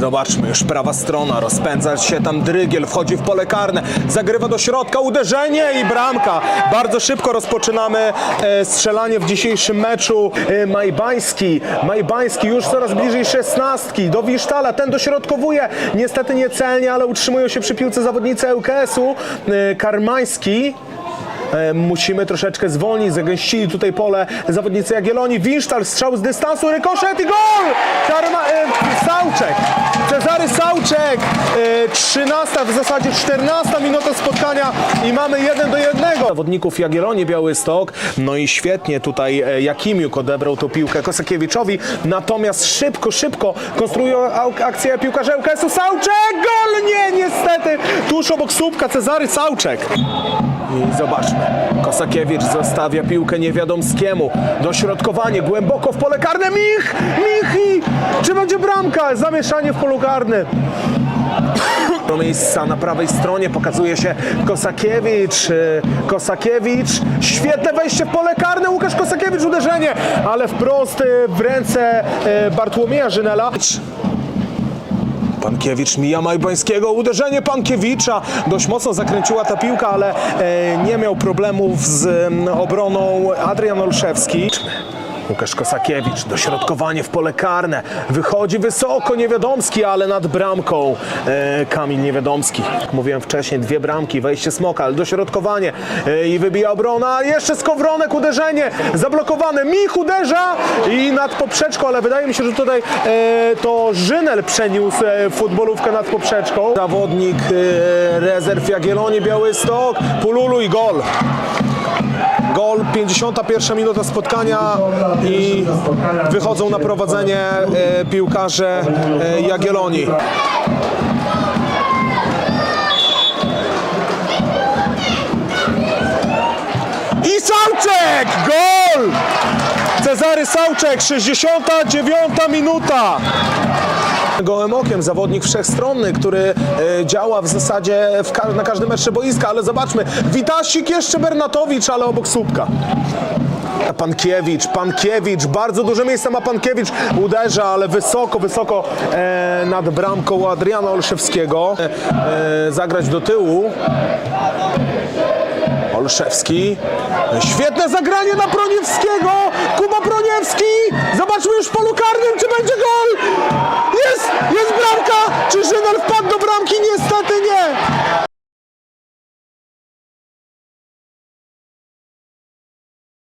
Zobaczmy, już prawa strona, rozpędza się tam Drygiel, wchodzi w pole karne, zagrywa do środka, uderzenie i bramka. Bardzo szybko rozpoczynamy e, strzelanie w dzisiejszym meczu. E, Majbański, Majbański już coraz bliżej szesnastki, do Wisztala, ten dośrodkowuje, niestety niecelnie, ale utrzymują się przy piłce zawodnicy ŁKS-u. E, Karmański, Musimy troszeczkę zwolnić, zagęścili tutaj pole zawodnicy Jagiellonii. Winsztal, strzał z dystansu, rykoszet i gol! Karma, e, Sauczek, Cezary Sauczek, e, 13, w zasadzie 14 minuta spotkania i mamy 1 do 1. Zawodników Jagiellonii Białystok, no i świetnie tutaj e, Jakimiuk odebrał tą piłkę Kosakiewiczowi, natomiast szybko, szybko konstruują akcję piłkarza ŁKS-u. Sauczek, gol! Nie, niestety, tuż obok słupka Cezary Sauczek. I Kosakiewicz zostawia piłkę niewiadomskiemu. Dośrodkowanie głęboko w pole karne. Mich! Michi! Czy będzie bramka? Zamieszanie w polu karnym. Do miejsca na prawej stronie pokazuje się Kosakiewicz. Kosakiewicz. Świetne wejście w pole karne. Łukasz Kosakiewicz uderzenie, ale wprost w ręce y, Bartłomieja Żynela. Pankiewicz mija Majbańskiego, uderzenie Pankiewicza. Dość mocno zakręciła ta piłka, ale e, nie miał problemów z obroną Adrian Olszewski. Łukasz Kosakiewicz, dośrodkowanie w pole karne. Wychodzi wysoko Niewiadomski, ale nad bramką e, Kamil Niewiadomski. Jak mówiłem wcześniej, dwie bramki, wejście Smoka, ale dośrodkowanie e, i wybija obrona. Jeszcze Skowronek, uderzenie zablokowane. Mich uderza i nad poprzeczką, ale wydaje mi się, że tutaj e, to Żynel przeniósł e, futbolówkę nad poprzeczką. Zawodnik e, rezerw Jagiellonii Białystok, Pululu i gol. Gol, 51 minuta spotkania i wychodzą na prowadzenie e, piłkarze e, Jagiellonii. I Sauczek! Gol! Cezary Sauczek, 69 minuta. Gołym okiem zawodnik wszechstronny, który e, działa w zasadzie w ka- na każdym metrze boiska, ale zobaczmy, Witasik jeszcze Bernatowicz, ale obok słupka. Pankiewicz, Pankiewicz, bardzo duże miejsce ma Pankiewicz, uderza, ale wysoko, wysoko e, nad bramką Adriana Olszewskiego. E, e, zagrać do tyłu. Olszewski. Świetne zagranie na Broniewskiego. Kuba Broniewski. Zobaczmy już w polu karnym,